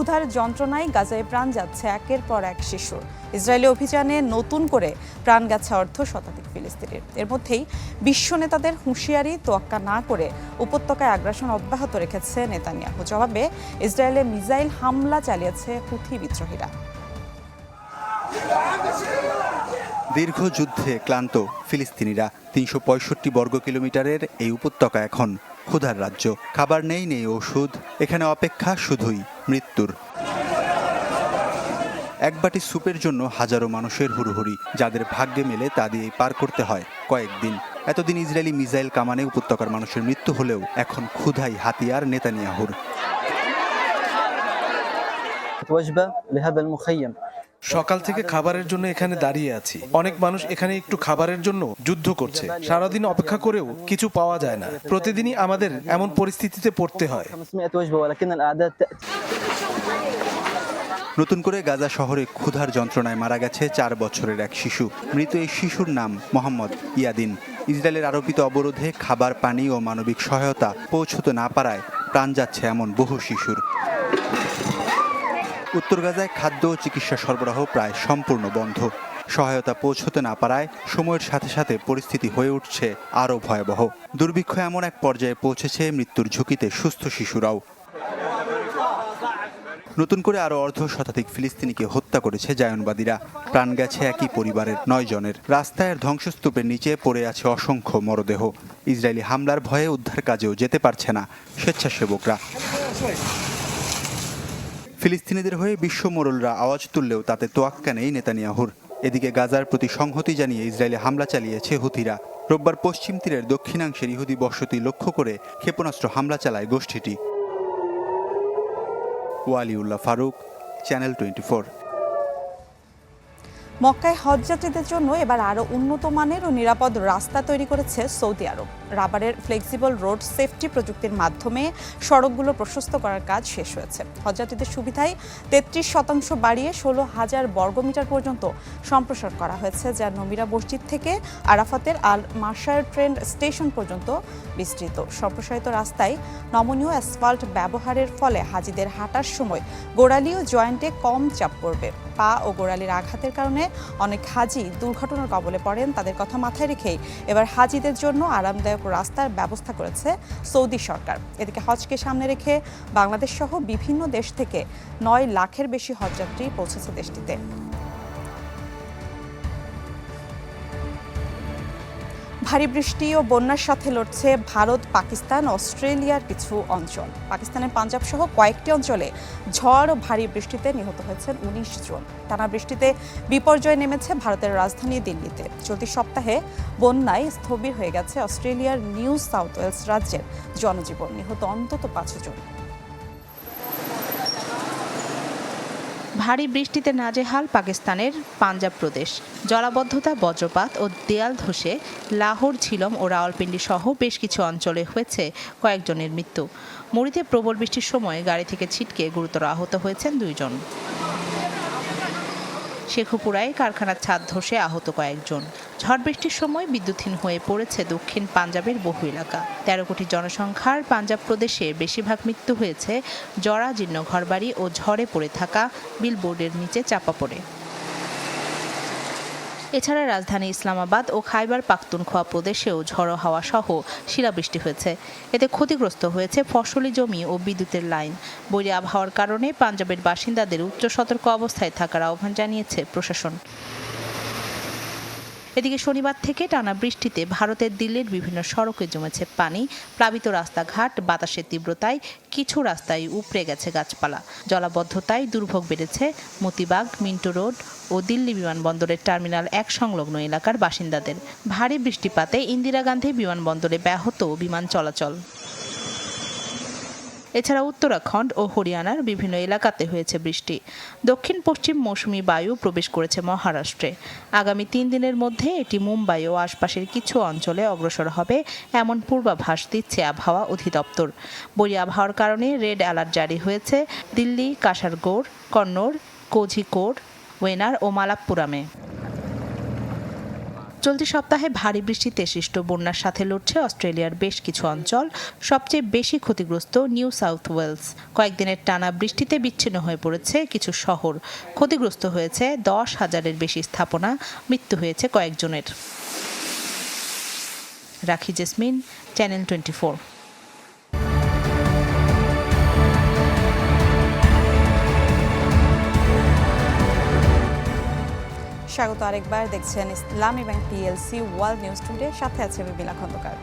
ক্ষুধার যন্ত্রণায় গাজায় প্রাণ যাচ্ছে একের পর এক শিশুর। ইসরায়েলি অভিযানে নতুন করে প্রাণ গেছে অর্ধ শতাধিক ফিলিস্তিনির। এর মধ্যেই বিশ্ব নেতাদের হুঁশিয়ারি তোয়াক্কা না করে উপত্যকায় আগ্রাসন অব্যাহত রেখেছে নেতানিয়াহু। জবাবে, ইসরায়েলে মিসাইল হামলা চালিয়েছে হুথি বিদ্রোহীরা। দীর্ঘ যুদ্ধে ক্লান্ত ফিলিস্তিনিরা। তিনশো পঁয়ষট্টি বর্গ কিলোমিটারের এই উপত্যকা এখন ক্ষুধার রাজ্য। খাবার নেই নেই ওষুধ এখানে অপেক্ষা শুধুই মৃত্যুর এক বাটি স্যুপের জন্য হাজারো মানুষের হুড়োহুড়ি যাদের ভাগ্যে মেলে তা দিয়েই পার করতে হয় কয়েকদিন এতদিন ইসরায়েলি মিসাইল কামানে উপত্যকার মানুষের মৃত্যু হলেও এখন ক্ষুধাই হাতিয়ার নেতানিয়াহুর وجبة لهذا المخيم সকাল থেকে খাবারের জন্য এখানে দাঁড়িয়ে আছি। অনেক মানুষ এখানে একটু খাবারের জন্য যুদ্ধ করছে। সারাদিন অপেক্ষা করেও কিছু পাওয়া যায় না। প্রতিদিনই আমাদের এমন পরিস্থিতিতে পড়তে হয়। নতুন করে গাজা শহরে ক্ষুধার যন্ত্রণায় মারা গেছে চার বছরের এক শিশু। মৃত এই শিশুর নাম মোহাম্মদ ইয়াদিন। ইসরায়েলের আরোপিত অবরোধে খাবার, পানি ও মানবিক সহায়তা পৌঁছতে না পারায় প্রাণ যাচ্ছে এমন বহু শিশুর। উত্তর গাজায় খাদ্য ও চিকিৎসা সরবরাহ প্রায় সম্পূর্ণ বন্ধ। সহায়তা পৌঁছতে না পারায় সময়ের সাথে সাথে পরিস্থিতি হয়ে উঠছে আরও ভয়াবহ। দুর্ভিক্ষ এমন এক পর্যায়ে পৌঁছেছে, মৃত্যুর ঝুঁকিতে সুস্থ শিশুরাও। নতুন করে আরও অর্ধ শতাধিক ফিলিস্তিনিকে হত্যা করেছে জায়নবাদীরা। প্রাণ গেছে একই পরিবারের নয় জনের। রাস্তায় ধ্বংসস্তূপের নিচে পড়ে আছে অসংখ্য মরদেহ। ইসরায়েলি হামলার ভয়ে উদ্ধার কাজেও যেতে পারছে না স্বেচ্ছাসেবকরা। ফিলিস্তিনিদের হয়ে বিশ্ব মোড়লরা আওয়াজ তুললেও তাতে তোয়াক্কা নেই নেতানিয়াহুর। এদিকে গাজার প্রতি সংহতি জানিয়ে ইসরায়েলে হামলা চালিয়েছে হুথিরা। রোববার পশ্চিম তীরের দক্ষিণাংশের ইহুদি বসতি লক্ষ্য করে ক্ষেপণাস্ত্র হামলা চালায় গোষ্ঠীটি। Waliullah Faruk, channel twenty four মক্কায় হজযাত্রীদের জন্য এবার আরও উন্নত মানের ও নিরাপদ রাস্তা তৈরি করেছে সৌদি আরব। রাবারের ফ্লেক্সিবল রোড সেফটি প্রযুক্তির মাধ্যমে সড়কগুলো প্রশস্ত করার কাজ শেষ হয়েছে। হজযাত্রীদের সুবিধায় তেত্রিশ শতাংশ বাড়িয়ে ষোলো হাজার বর্গমিটার পর্যন্ত সম্প্রসার করা হয়েছে, যা নমিরা মসজিদ থেকে আরাফাতের আল মার্শার ট্রেন স্টেশন পর্যন্ত বিস্তৃত। সম্প্রসারিত রাস্তায় নমনীয় অ্যাসফাল্ট ব্যবহারের ফলে হাজিদের হাঁটার সময় গোড়ালি ও জয়েন্টে কম চাপ পড়বে। পা ও গোড়ালির আঘাতের কারণে অনেক হাজি দুর্ঘটনার কবলে পড়েন, তাদের কথা মাথায় রেখেই এবার হাজিদের জন্য আরামদায়ক রাস্তার ব্যবস্থা করেছে সৌদি সরকার। এদিকে হজকে সামনে রেখে বাংলাদেশ সহ বিভিন্ন দেশ থেকে নয় লাখের বেশি হজযাত্রী পৌঁছেছে দেশটিতে। ভারী বৃষ্টি ও বন্যার সাথে লড়ছে ভারত, পাকিস্তান, অস্ট্রেলিয়ার কিছু অঞ্চল। পাকিস্তানের পাঞ্জাব সহ কয়েকটি অঞ্চলে ঝড় ও ভারী বৃষ্টিতে নিহত হয়েছেন উনিশ জন। টানা বৃষ্টিতে বিপর্যয় নেমেছে ভারতের রাজধানী দিল্লিতে। চলতি সপ্তাহে বন্যায় স্থবির হয়ে গেছে অস্ট্রেলিয়ার নিউ সাউথ ওয়েলস রাজ্যের জনজীবন। নিহত অন্তত পাঁচ ভারী বৃষ্টিতে নাজেহাল পাকিস্তানের পাঞ্জাব প্রদেশ। জলাবদ্ধতা, বজ্রপাত ও দেয়াল ধসে লাহোর, ঝিলম ও রাওয়ালপিন্ডি সহ বেশ কিছু অঞ্চলে হয়েছে কয়েকজনের মৃত্যু। মুড়িতে প্রবল বৃষ্টির সময় গাড়ি থেকে ছিটকে গুরুতর আহত হয়েছেন দুইজন। শেখুপুরায় কারখানার ছাদ ধসে আহত কয়েকজন। ঝড় বৃষ্টির সময় বিদ্যুৎহীন হয়ে পড়েছে দক্ষিণ পাঞ্জাবের বহু এলাকা। তেরো কোটি জনসংখ্যার পাঞ্জাব প্রদেশে বেশিরভাগ মৃত্যু হয়েছে জরাজীর্ণ ঘরবাড়ি ও ঝড়ে পড়ে থাকা বিলবোর্ডের নিচে চাপা পড়ে। এছাড়া রাজধানী ইসলামাবাদ ও খাইবার পাখতুনখোয়া প্রদেশেও ঝড়ো হাওয়া সহ শিলাবৃষ্টি হয়েছে। এতে ক্ষতিগ্রস্ত হয়েছে ফসলি জমি ও বিদ্যুতের লাইন। বৈরী আবহাওয়ার কারণে পাঞ্জাবের বাসিন্দাদের উচ্চ সতর্ক অবস্থায় থাকার আহ্বান জানিয়েছে প্রশাসন। এদিকে শনিবার থেকে টানা বৃষ্টিতে ভারতের দিল্লির বিভিন্ন সড়কে জমেছে পানি, প্লাবিত রাস্তাঘাট, বাতাসের তীব্রতায় কিছু রাস্তায় উপড়ে গেছে গাছপালা। জলাবদ্ধতায় দুর্ভোগ বেড়েছে মতিবাগ, মিন্টো রোড ও দিল্লি বিমানবন্দরের টার্মিনাল এক সংলগ্ন এলাকার বাসিন্দাদের। ভারী বৃষ্টিপাতে ইন্দিরা গান্ধী বিমানবন্দরে ব্যাহত বিমান চলাচল। এছাড়া উত্তরাখণ্ড ও হরিয়ানার বিভিন্ন এলাকাতে হয়েছে বৃষ্টি। দক্ষিণ পশ্চিম মৌসুমি বায়ু প্রবেশ করেছে মহারাষ্ট্রে। আগামী তিন দিনের মধ্যে এটি মুম্বাই ও আশপাশের কিছু অঞ্চলে অগ্রসর হবে, এমন পূর্বাভাস দিচ্ছে আবহাওয়া অধিদপ্তর। বই আবহাওয়ার কারণে রেড অ্যালার্ট জারি হয়েছে দিল্লি, কাসারগোড়, কন্নড়, কোঝিকোড়, ওয়েনার ও মালাপ্পুরামে। চলতি সপ্তাহে ভারী বৃষ্টিতে সৃষ্ট বন্যার সাথে লড়ছে অস্ট্রেলিয়ার বেশ কিছু অঞ্চল, সবচেয়ে বেশি ক্ষতিগ্রস্ত নিউ সাউথ ওয়েলস। কয়েকদিনের টানা বৃষ্টিতে বিচ্ছিন্ন হয়ে পড়েছে কিছু শহর। ক্ষতিগ্রস্ত হয়েছে দশ হাজারের বেশি স্থাপনা, মৃত্যু হয়েছে কয়েকজনের। রাখি জেসমিন, চ্যানেল টোয়েন্টি স্বাগত আরেকবার। দেখছেন Islami bank PLC world news today. সাথে আছে বিভিন্ন খন্দকার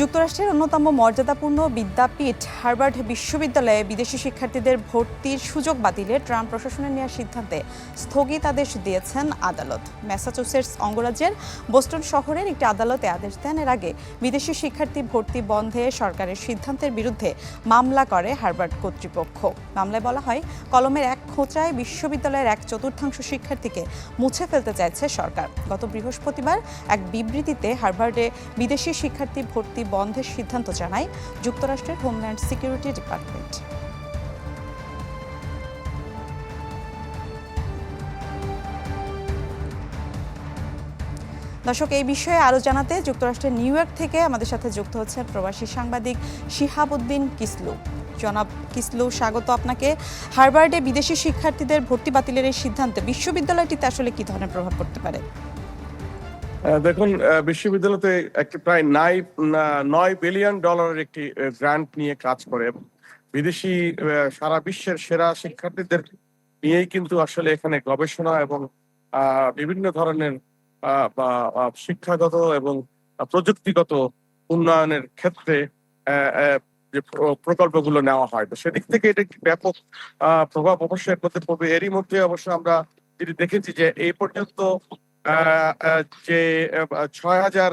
যুক্তরাষ্ট্রের অন্যতম মর্যাদাপূর্ণ বিদ্যাপীঠ হার্ভার্ড বিশ্ববিদ্যালয়ে বিদেশি শিক্ষার্থীদের ভর্তির সুযোগ বাতিলে ট্রাম্প প্রশাসনের নেওয়ার সিদ্ধান্তে স্থগিতাদেশ দিয়েছেন আদালত। ম্যাসাচুসেটস অঙ্গরাজ্যের বোস্টন শহরের একটি আদালতে আদেশ দেন। এর আগে বিদেশি শিক্ষার্থী ভর্তি বন্ধে সরকারের সিদ্ধান্তের বিরুদ্ধে মামলা করে হার্ভার্ড কর্তৃপক্ষ। মামলায় বলা হয়, কলমের এক খোঁচায় বিশ্ববিদ্যালয়ের এক চতুর্থাংশ শিক্ষার্থীকে মুছে ফেলতে চাইছে সরকার। গত বৃহস্পতিবার এক বিবৃতিতে হার্ভার্ডে বিদেশি শিক্ষার্থী ভর্তি বন্ধের সিদ্ধান্ত জানায় যুক্তরাষ্ট্রের হোমল্যান্ড সিকিউরিটি ডিপার্টমেন্ট দর্শক, এই বিষয়ে আরও জানাতে যুক্তরাষ্ট্রের নিউ ইয়র্ক থেকে আমাদের সাথে যুক্ত হচ্ছেন প্রবাসী সাংবাদিক শিহাবুদ্দিন কিসলু। জনাব কিসলু, স্বাগত আপনাকে। হার্ভার্ডে বিদেশি শিক্ষার্থীদের ভর্তি বাতিলের এই সিদ্ধান্তে বিশ্ববিদ্যালয়টিতে আসলে কি ধরনের প্রভাব পড়তে পারে? দেখুন বিশ্ববিদ্যালয়তে একটি প্রায় নাই নয় বিলিয়ন ডলারের একটি গ্রান্ট নিয়ে কাজ করে। এবং বিদেশি সারা বিশ্বের সেরা শিক্ষার্থীদের নিয়েই কিন্তু আসলে এখানে গবেষণা এবং বিভিন্ন ধরনের শিক্ষাগত এবং প্রযুক্তিগত উন্নয়নের ক্ষেত্রে যে প্রকল্পগুলো নেওয়া হয়। তো সেদিক থেকে এটা একটি ব্যাপক প্রভাব অবশ্যই এর মধ্যে পড়বে। এরই মধ্যে অবশ্য আমরা যেটি দেখেছি যে এই পর্যন্ত যে ছয় হাজার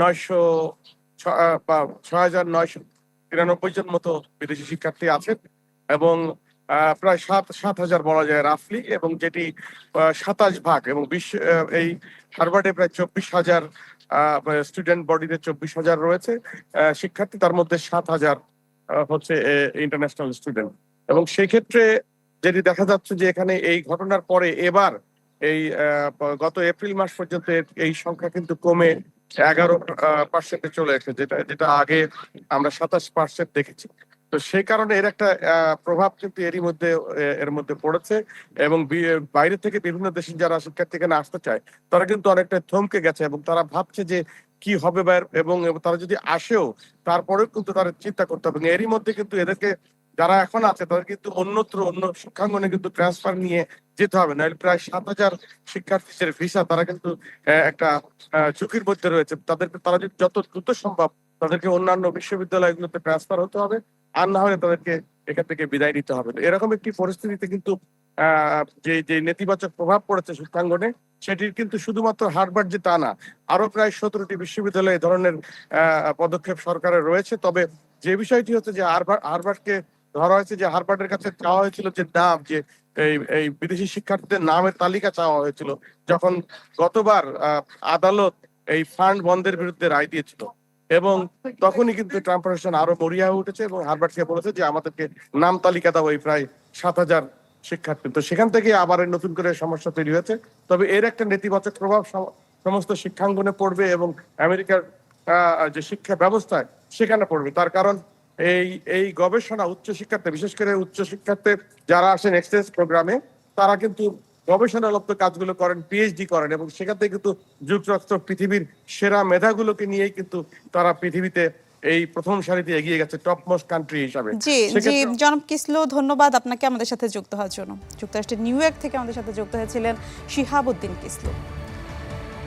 নয়শো, ছয় হাজার নয়শো তিরানব্বই জন মতো বিদেশি শিক্ষার্থী আছেন এবং প্রায় সাত সাত হাজার বলা যায় রাফলি এবং যেটি সাতাশ ভাগ এবং বিশ্ব এই হারবার্ডে প্রায় চব্বিশ হাজার স্টুডেন্ট বডিতে চব্বিশ হাজার রয়েছে শিক্ষার্থী, তার মধ্যে সাত হাজার হচ্ছে ইন্টারন্যাশনাল স্টুডেন্ট এবং সেক্ষেত্রে যেটি দেখা যাচ্ছে যে এখানে এই ঘটনার পরে এবার এই গত এপ্রিল মাস পর্যন্ত এই সংখ্যা কিন্তু কমে এগারো পার্সেন্টে চলে এসেছে, যেটা যেটা আগে আমরা সাতাশ পার্সেন্ট দেখেছি। তো সেই কারণে এর একটা প্রভাব কিন্তু এরই মধ্যে এর মধ্যে পড়েছে এবং বাইরে থেকে বিভিন্ন দেশে যারা শিক্ষার্থী এখানে আসতে চায়, তারা কিন্তু অনেকটা থমকে গেছে এবং তারা ভাবছে যে কি হবে বা এবং তারা যদি আসেও, তারপরেও কিন্তু তারা চিন্তা করতে হবে এরই মধ্যে কিন্তু এদেরকে যারা এখন আছে, তাদের কিন্তু অন্যত্র, অন্য শিক্ষাঙ্গনে কিন্তু ট্রান্সফার নিয়ে যেতে হবে। নাহলে প্রায় সাত হাজার শিক্ষার্থীদের ভিসা তারা কিন্তু একটা ঝুঁকির মধ্যে রয়েছে। তাদেরকে তারা যদি যত দ্রুত সম্ভব তাদেরকে অন্যান্য বিশ্ববিদ্যালয়গুলোতে ট্রান্সফার হতে হবে, আর না হলে তাদেরকে এখান থেকে বিদায় নিতে হবে। এরকম একটি পরিস্থিতিতে কিন্তু যে যে নেতিবাচক প্রভাব পড়েছে শিক্ষাঙ্গনে, সেটির কিন্তু শুধুমাত্র হারবার্ড যে তা না আরও প্রায় সতেরোটি বিশ্ববিদ্যালয়ে ধরনের পদক্ষেপ সরকারের রয়েছে। তবে যে বিষয়টি হচ্ছে যে হারবার্ড হারবার্ডকে ধরা হয়েছে যে হারবার্ডের কাছে চাওয়া হয়েছিল যে নাম, যে এই এই বিদেশি শিক্ষার্থীদের নামের তালিকা চাওয়া হয়েছিল, যখন গতবার আদালত এই ফান্ড বন্ধের বিরুদ্ধে রায় দিয়েছিল। এবং তখনই কিন্তু ট্রাম্প প্রশাসন আরও মরিয়া উঠেছে এবং হারবার্ডকে বলেছে যে আমাদেরকে নাম তালিকা দাও, এই প্রায় সাত হাজার শিক্ষার্থী। তো সেখান থেকে আবার নতুন করে সমস্যা তৈরি হয়েছে। তবে এর একটা নেতিবাচক প্রভাব সমস্ত শিক্ষাঙ্গনে পড়বে এবং আমেরিকার যে শিক্ষা ব্যবস্থায় সেখানে পড়বে। তার কারণ এই এই গবেষণা উচ্চ শিক্ষার্থী বিশেষ করে উচ্চ শিক্ষার্থী যারা আসেন এক্সচেঞ্জ প্রোগ্রামে তারা কিন্তু গবেষণালব্ধ কাজগুলো করেন পিএইচডি করেন এবং সেখান থেকে কিন্তু যুক্তরাষ্ট্র পৃথিবীর সেরা মেধাগুলোকে নিয়েই কিন্তু তারা পৃথিবীতে এই প্রথম সারিতে এগিয়ে গেছে টপ মোস্ট কান্ট্রি হিসাবে। জি জি জনাব কিসলু ধন্যবাদ আপনাকে আমাদের সাথে যুক্ত হওয়ার জন্য। যুক্তরাষ্ট্রের নিউ ইয়র্ক থেকে আমাদের সাথে যুক্ত হয়েছিলেন শিহাবুদ্দিন কিসলু।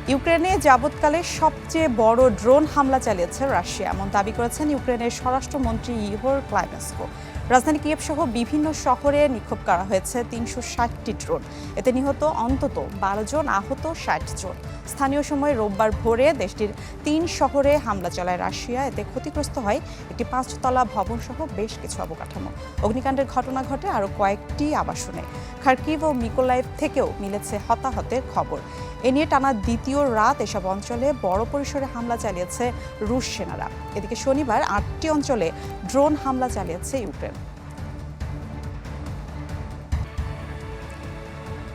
ইউক্রেনে যাবৎকালে সবচেয়ে বড় ড্রোন হামলা চালিয়েছে রাশিয়া, এমন দাবি করেছেন ইউক্রেনের স্বরাষ্ট্রমন্ত্রী ইহোর ক্লাইমেস্কো রাজধানী কিয়েভ সহ বিভিন্ন শহরে নিক্ষোভ করা হয়েছে তিনশো ষাটটি ড্রোন। এতে নিহত অন্তত বারো জন, আহত ষাট জন। স্থানীয় সময় রোববার ভোরে দেশটির তিন শহরে হামলা চালায় রাশিয়া। এতে ক্ষতিগ্রস্ত হয় একটি পাঁচতলা ভবন সহ বেশ কিছু অবকাঠামো। অগ্নিকাণ্ডের ঘটনা ঘটে আরও কয়েকটি আবাসনে। খার্কিভ ও মিকোলাইভ থেকেও মিলেছে হতাহতের খবর। এ নিয়ে টানা দ্বিতীয় রাত এসব অঞ্চলে বড় পরিসরে হামলা চালিয়েছে রুশ সেনারা। এদিকে শনিবার আটটি অঞ্চলে ড্রোন হামলা চালিয়েছে ইউক্রেন।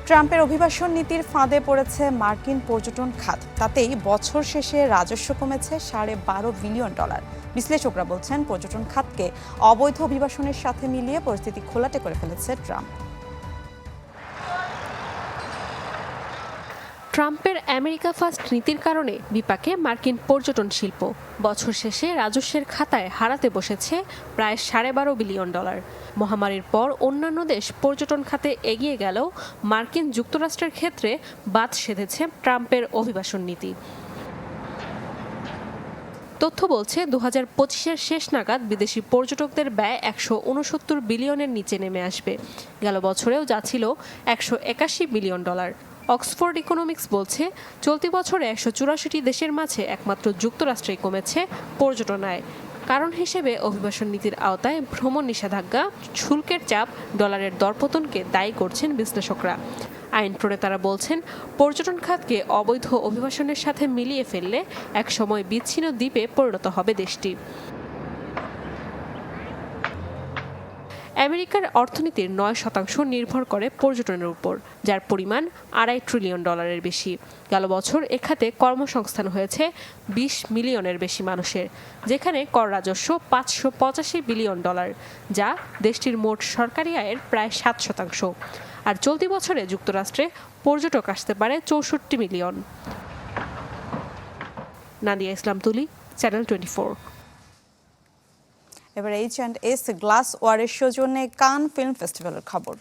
ট্রাম্পের অভিবাসন নীতির ফাঁদে পড়েছে মার্কিন পর্যটন খাত। তাতেই বছর শেষে রাজস্ব কমেছে সাড়ে বারো বিলিয়ন ডলার। বিশ্লেষকরা বলছেন, পর্যটন খাতকে অবৈধ অভিবাসনের সাথে মিলিয়ে পরিস্থিতি খোলাটে করে ফেলেছে ট্রাম্প। ট্রাম্পের আমেরিকা ফার্স্ট নীতির কারণে বিপাকে মার্কিন পর্যটন শিল্প। বছর শেষে রাজস্বের খাতায় হারাতে বসেছে প্রায় সাড়ে বারো বিলিয়ন ডলার। মহামারীর পর অন্যান্য দেশ পর্যটন খাতে এগিয়ে গেলেও মার্কিন যুক্তরাষ্ট্রের ক্ষেত্রে বাদ সেধেছে ট্রাম্পের অভিবাসন নীতি। তথ্য বলছে দু হাজার পঁচিশের শেষ নাগাদ বিদেশি পর্যটকদের ব্যয় একশো উনসত্তর বিলিয়নের নিচে নেমে আসবে। গেল বছরেও যা ছিল একশো একাশি বিলিয়ন ডলার। অক্সফোর্ড ইকোনমিক্স বলছে, চলতি বছরে একশো চুরাশিটি দেশের মাঝে একমাত্র যুক্তরাষ্ট্রেই কমেছে পর্যটন আয় কারণ হিসেবে অভিবাসন নীতির আওতায় ভ্রমণ নিষেধাজ্ঞা, শুল্কের চাপ, ডলারের দরপতনকে দায়ী করছেন বিশ্লেষকরা। আইন প্রণেতারা বলছেন, পর্যটন খাতকে অবৈধ অভিবাসনের সাথে মিলিয়ে ফেললে একসময় বিচ্ছিন্ন দ্বীপে পরিণত হবে দেশটি। আমেরিকার অর্থনীতির নয় শতাংশ নির্ভর করে পর্যটনের উপর, যার পরিমাণ আড়াই ট্রিলিয়ন ডলারের বেশি। গেল বছর এখাতে কর্মসংস্থান হয়েছে বিশ মিলিয়নের বেশি মানুষের, যেখানে কর রাজস্ব পাঁচশো পঁচাশি বিলিয়ন ডলার, যা দেশটির মোট সরকারি আয়ের প্রায় সাত শতাংশ। আর চলতি বছরে যুক্তরাষ্ট্রে পর্যটক আসতে পারে চৌষট্টি million. Nadia Islam Tuli, channel twenty এবার এইচ অ্যান্ড এস গ্লাস ওয়ারের সৌজন্যে কান ফিল্ম ফেস্টিভ্যালের খবর।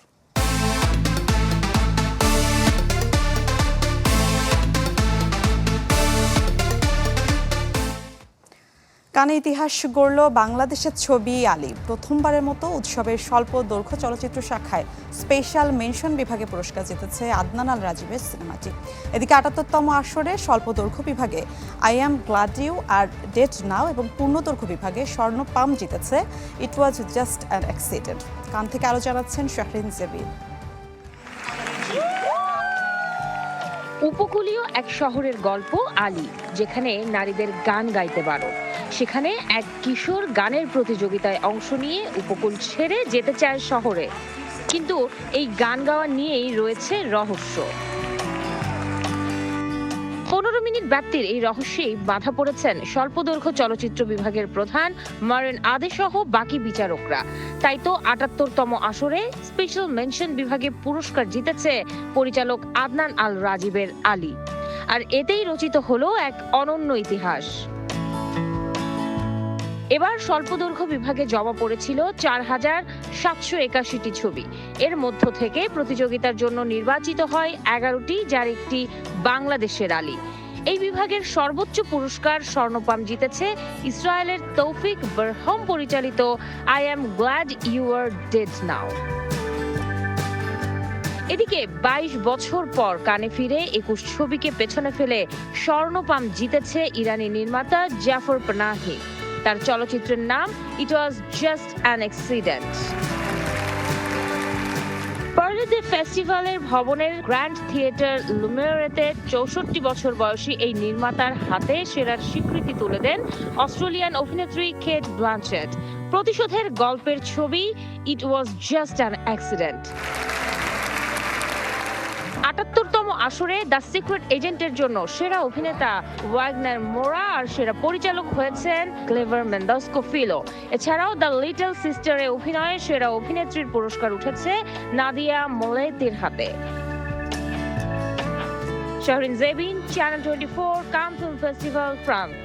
কানে ইতিহাস গড়ল বাংলাদেশের ছবি আলী। প্রথমবারের মতো উৎসবের স্বল্প দৈর্ঘ্য চলচ্চিত্র শাখায় স্পেশাল মেনশন বিভাগে পুরস্কার জিতেছে আদনান আল রাজীবের সিনেমাটি। এদিকে আটাত্তরতম আসরে স্বল্প দৈর্ঘ্য বিভাগে I am glad you are dead now এবং পূর্ণদৈর্ঘ্য বিভাগে স্বর্ণ পাম জিতেছে it was just an accident. Cannes থেকে আরও জানাচ্ছেন শাহরিন জেবির। উপকূলীয় এক শহরের গল্প আলী, যেখানে নারীদের গান গাইতে পারো সেখানে এক কিশোর গানের প্রতিযোগিতায় অংশ নিয়ে উপকূল ছেড়ে যেতে চায় শহরে। কিন্তু এই গান গাওয়া নিয়েই রয়েছে রহস্য। মিনিট ব্যাপ্তির এই রহস্যেই বাধা পড়েছেন স্বল্পদৈর্ঘ্য চলচ্চিত্র বিভাগের প্রধান মারেন আদে সহ বাকি বিচারকরা। তাই তো আটাত্তরতম আসরে স্পেশাল মেনশন বিভাগে পুরস্কার জিতেছে পরিচালক আদনান আল রাজীবের আলী। আর এতেই রচিত হলো এক অনন্য ইতিহাস। এবার স্বল্পদৈর্ঘ্য বিভাগে জমা পড়েছিল চার হাজার সাতশো একাশিটি ছবি। এর মধ্য থেকে প্রতিযোগিতার জন্য নির্বাচিত হয় এগারোটি, যার একটি বাংলাদেশের আলী। এই বিভাগের সর্বোচ্চ পুরস্কার স্বর্ণপাম জিতেছে ইসরায়েলের তৌফিক বারহম পরিচালিত I am glad you are dead now এদিকে ২২ বছর পর কানে ফিরে একুশ ছবিকে পেছনে ফেলে স্বর্ণপাম জিতেছে ইরানি নির্মাতা জাফর পানাহি। তার চলচ্চিত্রের নাম it was just an accident পার্লেদে ফেস্টিভ্যালের ভবনের গ্র্যান্ড থিয়েটার লুমেরেতে চৌষট্টি বছর বয়সী এই নির্মাতার হাতে সেরার স্বীকৃতি তুলে দেন অস্ট্রেলিয়ান অভিনেত্রী কেট ব্লাঞ্চেট প্রতিশোধের গল্পের ছবি it was just an accident আটাত্তরতম আসরে দ্য সিক্রেট এজেন্টের জন্য সেরা অভিনেতা ওয়াগনার মোরা আর সেরা পরিচালক হয়েছেন ক্লেভার মেন্দাস্কো ফিলো। এছাড়াও দ্য লিটল সিস্টারে অভিনয়ে সেরা অভিনেত্রীর পুরস্কার উঠেছে নাদিয়া মোলেতির হাতে। Shahrin Jebin channel twenty four Cannes film festival France